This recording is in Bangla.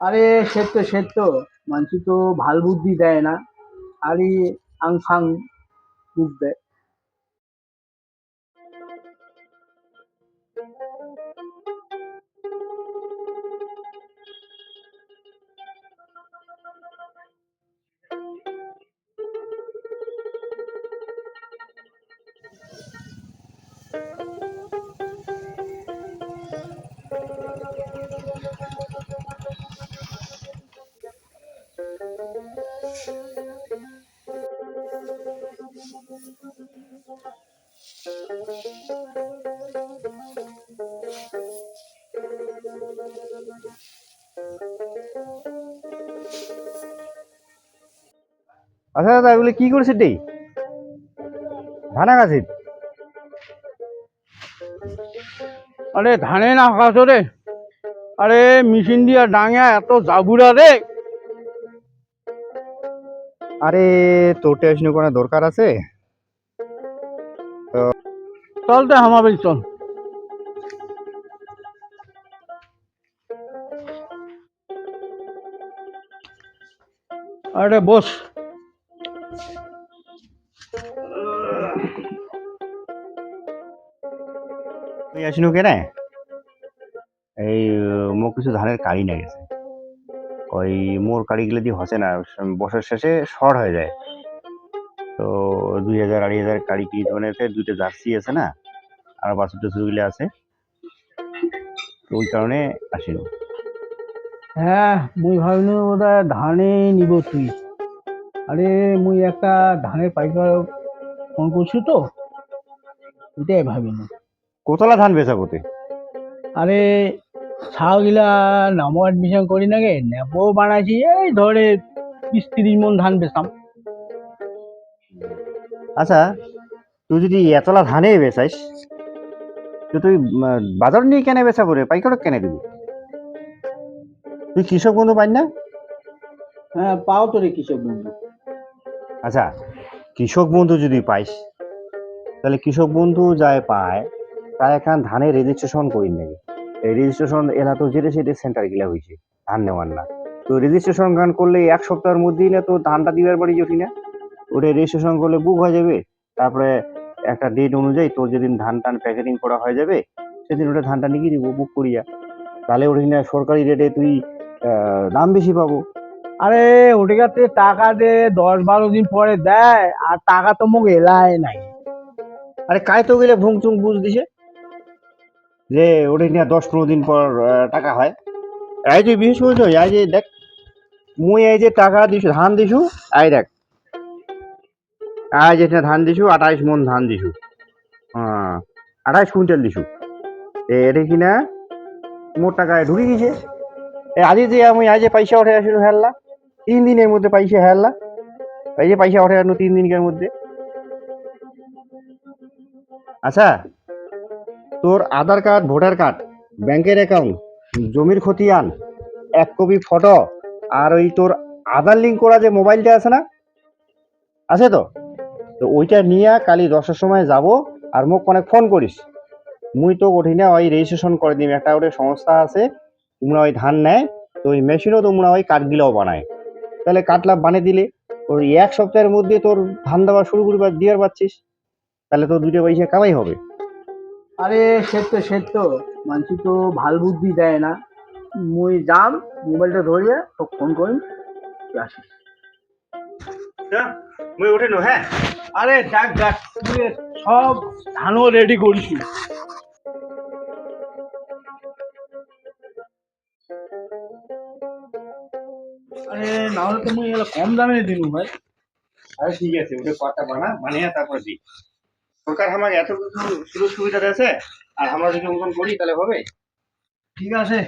আরে সে তো সে তো। মানুষ তো ভালো বুদ্ধি দেয় না। খালি আং ফাং বুদ্ধ দেয়। আচ্ছা দাদা, এগুলো কি করেছে ডেই ধানা গাছের আরে, ধানে না খাস রে। আরে, মেশিন দিয়া ডাঙা এত জাবুরা রে। আরে তোর টেনশন কোনো দরকার আছে? চল তো হামাবে চল। আরে, বস। তুই এই, মোক কিছু ধানের কাড়ি না গেছে। ওই মোর কাড়িগুলো দিয়ে হসে না বছর শেষে শর্ট হয়ে যায়। তো দুই হাজার আড়াই হাজার কাড়ি কি ধরনের দুইটা জার্সি আছে না আর বাছুর টাছুরগুলো আছে। তো ওই কারণে আসিনু। হ্যাঁ মুই ভাবিনু বোধহয় ধানে নিব তুই। আরে মুই একটা ধানের পাইকার ফোন করছি তো এটাই ভাবিনু। কোতলা ধান বেচা কোতে? আরে ছাগিলা নামও অ্যাডমিশন করি না গে নেব বানাইছি এই ধরে বিশ তিরিশ মন ধান বেচাম। আচ্ছা তুই যদি এতলা ধানে বেচাইস তো তুই বাজার নিয়ে কেনে বেচা করে পাইকারক কেনে দিবি? তুই কৃষক বন্ধু পাই না? হ্যাঁ পাও তো রে কৃষক বন্ধু। আচ্ছা কৃষক বন্ধু যদি পাইস তাহলে কৃষক বন্ধু যায় পায় তার এখন ধানের রেজিস্ট্রেশন করি নাকি এই রেজিস্ট্রেশন এলা তো যেটা সেটা সেন্টার গিলা হয়েছে ধান নেওয়ার না। তো রেজিস্ট্রেশন গান করলে এক সপ্তাহের মধ্যেই না তো ধানটা দিবার বাড়ি জটি না? ওটা রেজিস্ট্রেশন করলে বুক হয়ে যাবে। তারপরে একটা ডেট অনুযায়ী তোর যেদিন ধান টান প্যাকেটিং করা হয়ে যাবে সেদিন ওটা ধানটা নিয়ে দিব বুক করিয়া তাহলে ওটা কিনা সরকারি রেটে তুই দাম বেশি পাবো। আরে ওটাকে টাকা দে দশ বারো দিন পরে দেয় আর টাকা তো মুখ এলাই নাই। আরে কায় তো গেলে ভুং চুং বুঝ দিছে? যে ওটা নিয়ে দশ পনেরো দিন পর টাকা হয়। এই যে বিশেষ করছ এই যে দেখ মুই এই যে টাকা দিছু ধান দিছু এই দেখ আজ এটা ধান দিছু, আঠাইশ মন ধান দিছু। আঠাইশ কুইন্টাল দিছু। এটা কিনা মোট টাকায় ঢুকে গেছে। এ, আজি যে আমি, আজ পয়সা উঠে আসিল হেললা, তিন দিনের মধ্যে পয়সা হেললা। এই যে পয়সা উঠে আসলো তিন দিনের মধ্যে। আচ্ছা তোর আধার কার্ড, ভোটার কার্ড, ব্যাংকের অ্যাকাউন্ট, জমির খতিয়ান, এক কপি ফটো, আর ওই তোর আধার লিঙ্ক করা যে মোবাইলটা আছে না, আছে তো? তো ওইটা নিয়ে কালি দশটার সময় যাব আর মোক অনেক ফোন করিস। মুই তো ওঠি না ওই রেজিস্ট্রেশন করে দিম। একটা ওটা সংস্থা আছে তোমরা ওই ধান নেয় তো ওই মেশিনও তোমরা ওই কাঠগুলাও বানায়। তাহলে কাঠলা বানিয়ে দিলে ওই এক সপ্তাহের মধ্যে তোর ধান দেওয়া শুরু করবার দিয়ার পাচ্ছিস। তাহলে তোর দুটো পয়সা কামাই হবে। আরে সে তো সে তো। মানুষ তো ভালো বুদ্ধি দেয় না। মুই যাম মোবাইলটা ধরিয়ে তো ফোন করি তুই আসিস। মুই উঠে নো হ্যাঁ। আরে দেখ দেখ সব ধানও রেডি করিস আরে না হলে তো মুই কম দামে দিনু ভাই। আরে ঠিক আছে ওটা কথা বানা বানিয়ে তারপরে দি। সরকার আমাকে এত কিছু সুযোগ সুবিধা দিয়েছে আর আমরা যদি মতন করি তাহলে হবে। ঠিক আছে।